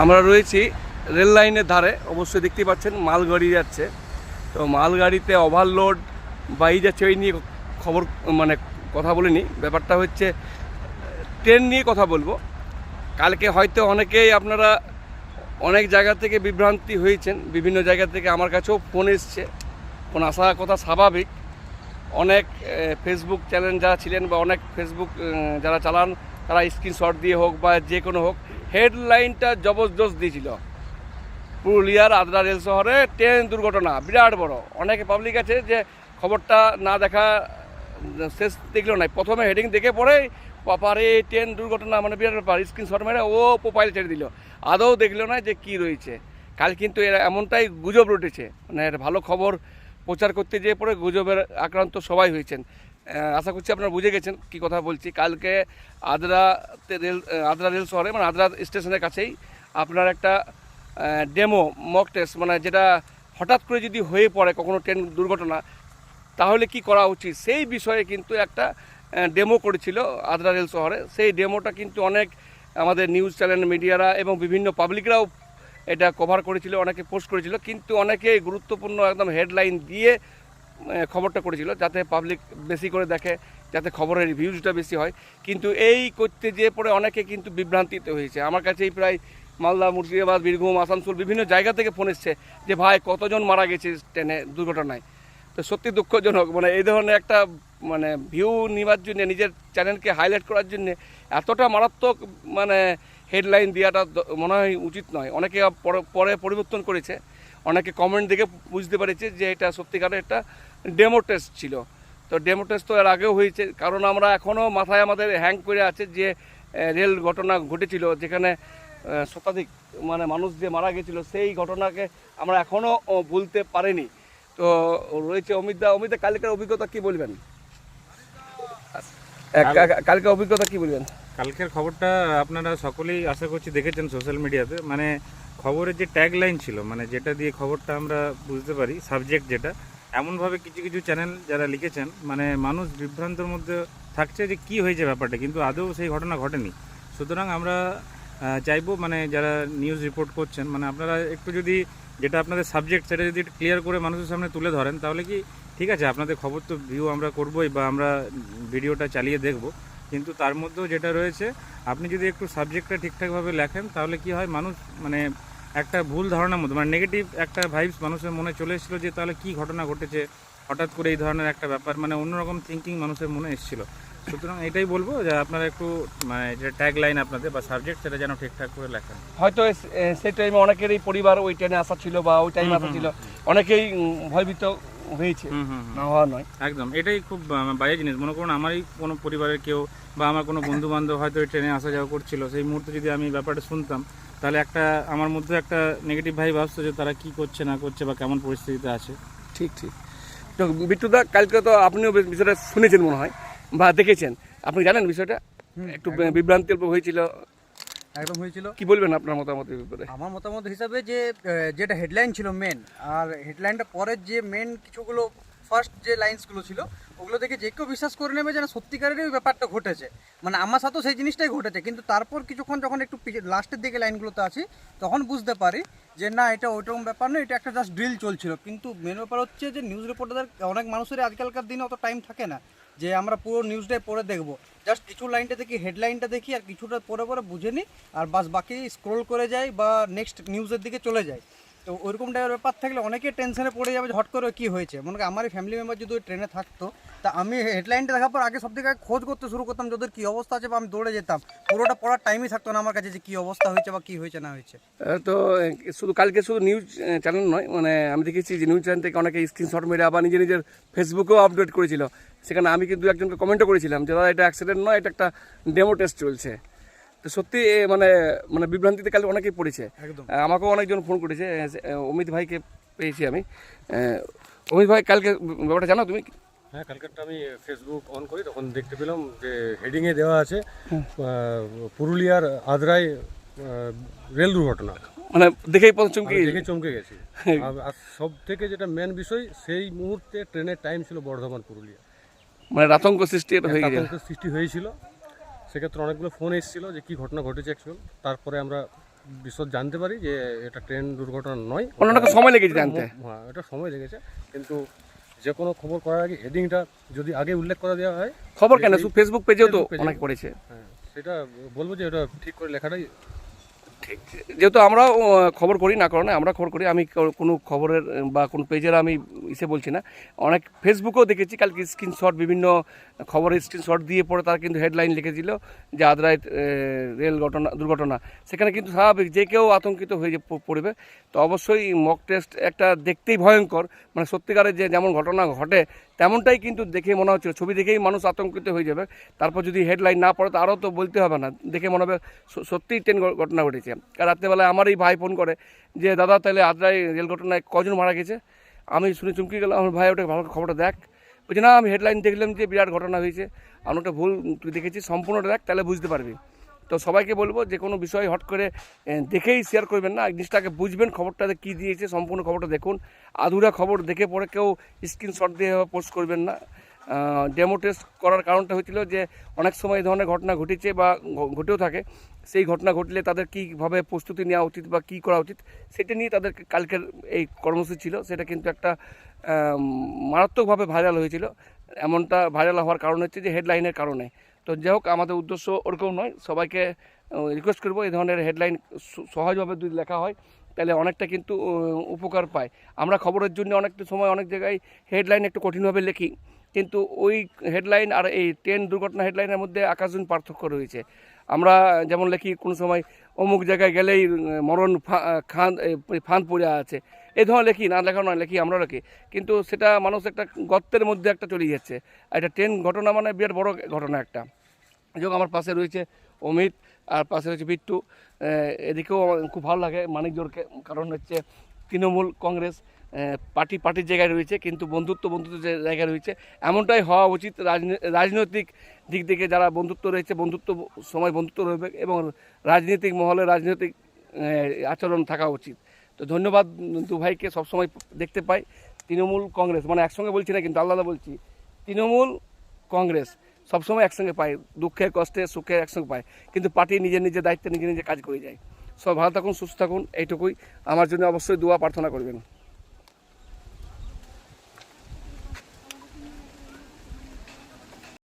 আমরা রয়েছি রেল লাইনের ধারে, অবশ্যই দেখতে পাচ্ছেন, মালগাড়ি যাচ্ছে। তো মালগাড়িতে ওভারলোড বাই যাচ্ছে ওই নিয়ে খবর মানে কথা বলিনি। ব্যাপারটা হচ্ছে, ট্রেন নিয়ে কথা বলব। কালকে হয়তো অনেকেই আপনারা অনেক জায়গা থেকে বিভ্রান্তি হয়েছেন। বিভিন্ন জায়গা থেকে আমার কাছেও ফোন এসছে। ফোন আসা কথা স্বাভাবিক। অনেক ফেসবুক চ্যানেল যারা ছিলেন বা অনেক ফেসবুক যারা চালান, তারা স্ক্রিনশট দিয়ে হোক বা যে কোনো হোক হেডলাইনটা জবরদস্ত দিয়েছিল। পুরুলিয়ার আদ্রা রেল শহরে ট্রেন দুর্ঘটনা, বিরাট বড়। অনেক পাবলিক আছে যে খবরটা না দেখা, শেষ দেখল না প্রথমে হেডিং দেখে পরে পাপারে ট্রেন দুর্ঘটনা মানে বিরাট ব্যাপার স্ক্রিনশট মেরে ও প্রোফাইল ছেড়ে দিল। আদৌ দেখল না যে কি রয়েছে। কাল কিন্তু এরা এমনটাই গুজব রটেছে। মানে ভালো খবর প্রচার করতে যেয়ে পরে গুজবের আক্রান্ত সবাই হয়েছেন। আশা করছি আপনারা বুঝে গেছেন কি কথা বলছি। কালকে আদ্রাতে রেল আদ্রা রেল শহরে মানে আদ্রা স্টেশনের কাছেই আপনার একটা ডেমো মক টেস্ট মানে যেটা হঠাৎ করে যদি হয়ে পড়ে কখনো ট্রেন দুর্ঘটনা, তাহলে কি করা উচিত? সেই বিষয়ে কিন্তু একটা ডেমো করেছিল আদ্রা রেল শহরে। সেই ডেমোটা কিন্তু অনেক আমাদের নিউজ চ্যানেল মিডিয়ারা এবং বিভিন্ন পাবলিকরাও এটা কভার করেছিল, অনেকে পোস্ট করেছিল। কিন্তু অনেকে গুরুত্বপূর্ণ একদম হেডলাইন দিয়ে খবরটা করেছিল, যাতে পাবলিক বেশি করে দেখে, যাতে খবরের ভিউজটা বেশি হয়। কিন্তু এই করতে যেয়ে পরে অনেকে কিন্তু বিভ্রান্তিতে হয়েছে। আমার কাছেই প্রায় মালদা, মুর্শিদাবাদ, বীরভূম, আসানসোল বিভিন্ন জায়গা থেকে ফোন এসছে যে, ভাই, কতজন মারা গেছে ট্রেনে, দুর্ঘটনায়? তো সত্যি দুঃখজনক মানে এই ধরনের একটা মানে ভিউ নেওয়ার জন্যে, নিজের চ্যানেলকে হাইলাইট করার জন্য এতটা মারাত্মক মানে হেডলাইন দেওয়াটা মনে হয় উচিত নয়। অনেকে পরে পরিবর্তন করেছে। অনেকে কমেন্ট দেখে বুঝতে পেরেছে যে এটা সত্যিকারের একটা ডেমো টেস্ট ছিল। তো ডেমো টেস্ট তো এর আগেও হয়েছে কারণ আমরা এখনও মাথায় আমাদের হ্যাং করে আছে যে রেল ঘটনা ঘটেছিল যেখানে শতাধিক মানে মানুষ যে মারা গেছিল সেই ঘটনাকে আমরা এখনও ভুলতে পারিনি। তো রয়েছে অমিতদা অমিতদা কালকের অভিজ্ঞতা কি বলবেন? কালকের অভিজ্ঞতা কি বলবেন? কালকের খবরটা আপনারা সকলেই আশা করছি দেখেছেন সোশ্যাল মিডিয়াতে মানে খবরের যে ট্যাগ লাইন ছিল মানে যেটা দিয়ে খবরটা আমরা বুঝতে পারি সাবজেক্ট যেটা, এমনভাবে কিছু কিছু চ্যানেল যারা লিখেছেন মানে মানুষ বিভ্রান্তর মধ্যে থাকছে যে কি হয়েছে ব্যাপারটা, কিন্তু আদৌ সেই ঘটনা ঘটেনি। সুতরাং আমরা চাইব মানে যারা নিউজ রিপোর্ট করছেন মানে আপনারা একটু যদি যেটা আপনাদের সাবজেক্ট সেটা যদি ক্লিয়ার করে মানুষের সামনে তুলে ধরেন, তাহলে কি ঠিক আছে, আপনাদের খবর তো ভিউ আমরা করবোই বা আমরা ভিডিওটা চালিয়ে দেখব। কিন্তু তার মধ্যেও যেটা রয়েছে আপনি যদি একটু সাবজেক্টটা ঠিকঠাকভাবে লেখেন তাহলে কি হয় মানুষ মানে একটা ভুল ধারণার মধ্যে মানে নেগেটিভ একটা ভাইবস মানুষের মনে চলে এসেছিল যে তাহলে কি ঘটনা ঘটেছে হঠাৎ করে এই ধরনের একটা ব্যাপার মানে অন্যরকম থিঙ্কিং মানুষের মনে এসেছিল। সুতরাং এটাই বলব যে আপনারা একটু মানে যে ট্যাগ লাইন আপনাদের বা সাবজেক্ট সেটা যেন ঠিকঠাক করে লেখেন। হয়তো সেই টাইমে অনেকেরই পরিবার ওই ট্রেনে আসা ছিল বা ওই টাইমে আসা ছিল। অনেকেই ভয়ভীত হয়েছে হুম হুম না হওয়া নয়। একদম এটাই খুব বাজে জিনিস। মনে করুন আমারই কোনো পরিবারের কেউ বা আমার কোনো বন্ধু বান্ধব হয়তো ওই ট্রেনে আসা যাওয়া করছিল। সেই মুহূর্তে যদি আমি ব্যাপারটা শুনতাম তাহলে একটা আমার মধ্যে একটা নেগেটিভ ভাই ভাবতো যে তারা কি করছে না করছে বা কেমন পরিস্থিতিতে আছে। ঠিক ঠিক। তো বিট্টুদা কালকে তো আপনিও বেশ বিষয়টা শুনেছেন মনে হয় বা দেখেছেন। আপনি জানেন বিষয়টা? একটু বিভ্রান্তি অল্প হয়েছিল একদম হয়েছিল। কি বলবেন আপনার মতামত এই ব্যাপারে? আমার মতামত হিসাবে যে যেটা হেডলাইন ছিল মেন আর হেডলাইনটা পরের যে মেন কিছুগুলো ফার্স্ট যে লাইন্সগুলো ছিল ওগুলো দেখে যে কেউ বিশ্বাস করে নেবে যেন সত্যিকারেরই ওই ব্যাপারটা ঘটেছে। মানে আমার সাথেও সেই জিনিসটাই ঘটেছে কিন্তু তারপর কিছুক্ষণ যখন একটু লাস্টের দিকে লাইনগুলোতে আছি তখন বুঝতে পারি যে না এটা ওইরকম ব্যাপার নয় এটা একটা জাস্ট ড্রিল চলছিল। কিন্তু মেন ব্যাপার হচ্ছে যে নিউজ রিপোর্টারদের অনেক মানুষের আজকালকার দিনে অত টাইম থাকে না। যে আমরা পুরো নিউজটাই পরে দেখব। জাস্ট কিছু লাইনটা দেখি হেডলাইনটা দেখি, আর কিছুটা পরে পরে বুঝে নিই, আর বাস বাকি স্ক্রোল করে যাই বা নেক্সট নিউজের দিকে চলে যাই। তো ওইরকম টাইপের ব্যাপার থাকলে অনেকে টেনশনে পড়ে যাবে হট করে কী হয়েছে। মনে করি আমারই ফ্যামিলি মেম্বার যদি ট্রেনে থাকতো, তা আমি হেডলাইনটা দেখার পর আগে সব থেকে খোঁজ করতে শুরু করতাম যে ওদের কী অবস্থা আছে বা আমি দৌড়ে যেতাম। পুরোটা পড়ার টাইমই থাকতো না আমার কাছে যে কী অবস্থা হয়েছে বা কী হয়েছে না হয়েছে। তো শুধু কালকে শুধু নিউজ চ্যানেল নয় মানে আমি দেখেছি যে নিউজ চ্যানেল থেকে অনেকে স্ক্রিনশট মেরে আবার নিজের নিজের ফেসবুকেও আপডেট করেছিল। সেখানে আমি কিন্তু একজনকে কমেন্টও করেছিলাম যে, দাদা, এটা অ্যাক্সিডেন্ট নয়, এটা একটা ডেমো টেস্ট চলছে। তো সত্যি মানে মানে বিভ্রান্তিতে কাল অনেকেই পড়েছে। একদম। আমাকেও অনেকজন ফোন করেছে অমিত ভাইকে পেয়েছি আমি। অমিত ভাই কালকে ব্যাপারটা জানো তুমি? হ্যাঁ কালকেরটা আমি ফেসবুক অন করি তখন দেখতে পেলাম যে হেডিংয়ে দেওয়া আছে পুরুলিয়ার আদ্রায় রেল দুর্ঘটনা। মানে দেখেই প্রথম চমকে দেখে চমকে গেছি। আর আর সব থেকে যেটা মেন বিষয় সেই মুহূর্তে ট্রেনের টাইম ছিল বর্ধমান পুরুলিয়া মানে আতঙ্ক সৃষ্টি হয়ে গেছে। সৃষ্টি হয়েছিল। সেক্ষেত্রে অনেকগুলো ফোন এসেছিল যে কি ঘটনা ঘটেছে অ্যাকচুয়াল তারপরে আমরা বিশদ জানতে পারি যে এটা ট্রেন দুর্ঘটনা নয়। অনেকটা সময় লেগেছে জানতে। হ্যাঁ এটা সময় লেগেছে। কিন্তু যে কোনো খবর করার আগে হেডিংটা যদি আগে উল্লেখ করা দেওয়া হয় খবর কেন? ফেসবুক পেজেও তো অনেক করেছে। হ্যাঁ সেটা বলব যে এটা ঠিক করে লেখাটাই যেহেতু আমরাও আহ, খবর করি না কারণে আমরা খবর করি আমি কোনো খবরের বা কোনো পেজের আমি ইসে বলছি না। অনেক ফেসবুকেও দেখেছি কালকে স্ক্রিনশট বিভিন্ন খবরের স্ক্রিনশট দিয়ে পরে তারা কিন্তু হেডলাইন লিখেছিল যে আদ্রায় রেল ঘটনা দুর্ঘটনা। সেখানে কিন্তু স্বাভাবিক যে কেউ আতঙ্কিত হয়ে পড়বে তো অবশ্যই মক টেস্ট একটা দেখতেই ভয়ঙ্কর। মানে সত্যিকারের যে যেমন ঘটনা ঘটে তেমনটাই কিন্তু দেখে মনে হচ্ছিল ছবি দেখেই মানুষ আতঙ্কিত হয়ে যাবে। তারপর যদি হেডলাইন না পড়ে তো আরও তো বলতে হবে না। দেখে মনে হবে সত্যিই ট্রেন ঘটনা ঘটেছে। রাত্রেবেলায় আমারই ভাই ফোন করে যে, দাদা, তাহলে আদ্রায় রেল ঘটনায় কজন মারা গেছে? আমি শুনে চমকে গেলাম, আমার ভাই ওটা ভালো খবরটা দেখ। বলছি, না, আমি হেডলাইন দেখলাম যে, বিরাট ঘটনা হয়েছে। আমি ওটা ভুল তুই দেখেছিস, সম্পূর্ণটা দেখ, তাহলে বুঝতে পারবি। তো সবাইকে বলব যে, কোনো বিষয় হট করে দেখেই শেয়ার করবেন না জিনিসটাকে বুঝবেন খবরটাতে কী দিয়েছে, সম্পূর্ণ খবরটা দেখুন। আধুরা খবর দেখে পরে কেউ স্ক্রিনশট দিয়ে পোস্ট করবেন না। ডেমো টেস্ট করার কারণটা হয়েছিল যে অনেক সময় এই ধরনের ঘটনা ঘটেছে বা ঘটেও থাকে। সেই ঘটনা ঘটলে তাদের কীভাবে প্রস্তুতি নেওয়া উচিত বা কী করা উচিত, সেটা নিয়ে তাদের কালকের এই কর্মসূচি ছিল। সেটা কিন্তু একটা মারাত্মকভাবে ভাইরাল হয়েছিল। এমনটা ভাইরাল হওয়ার কারণ হচ্ছে যে হেডলাইনের কারণে। তো যাই হোক, আমাদের উদ্দেশ্য ওরকম নয়। সবাইকে রিকোয়েস্ট করব এই ধরনের হেডলাইন সহজভাবে যদি লেখা হয়, তাহলে অনেকটা কিন্তু উপকার পায়। আমরা খবরের জন্য অনেকটা সময় অনেক জায়গায় হেডলাইন একটু কঠিনভাবে লিখি। কিন্তু ওই হেডলাইন আর এই ট্রেন দুর্ঘটনা হেডলাইনের মধ্যে আকাশজন পার্থক্য রয়েছে। আমরা যেমন লিখি, কোনো সময় অমুক জায়গায় গেলেই মরণ খান ফাঁদ পড়ে আছে। এই ধরনের লিখি, না লেখা নয়, লিখি আমরা লিখি। কিন্তু সেটা মানুষ একটা গর্তের মধ্যে একটা চলে যাচ্ছে। আর এটা ট্রেন ঘটনা মানে বিরাট বড় ঘটনা একটা। যোগ আমার পাশে রয়েছে অমিত, আর পাশে রয়েছে বিট্টু। এদিকেও খুব ভালো লাগে। মানিকজোরকে কারণ হচ্ছে তৃণমূল কংগ্রেস। পার্টি, পার্টির জায়গায় রয়েছে, কিন্তু বন্ধুত্ব বন্ধুত্ব জায়গায় রয়েছে। এমনটাই হওয়া উচিত রাজনৈতিক দিক থেকে যারা বন্ধুত্ব রয়েছে, বন্ধুত্ব, সময় বন্ধুত্ব রয়েছে এবং রাজনৈতিক মহলে রাজনৈতিক আচরণ থাকা উচিত। তো ধন্যবাদ দু ভাইকে, সবসময় দেখতে পাই। তৃণমূল কংগ্রেস মানে একসঙ্গে বলছি না, কিন্তু আলাদা বলছি। তৃণমূল কংগ্রেস সবসময় একসঙ্গে পায়, দুঃখে, কষ্টে, সুখে একসঙ্গে পায়, কিন্তু পার্টি নিজের নিজের দায়িত্বে, নিজে নিজে কাজ করে যায়। সব ভালো থাকুন, সুস্থ থাকুন, এইটুকুই। আমার জন্য অবশ্যই দোয়া, প্রার্থনা করবেন।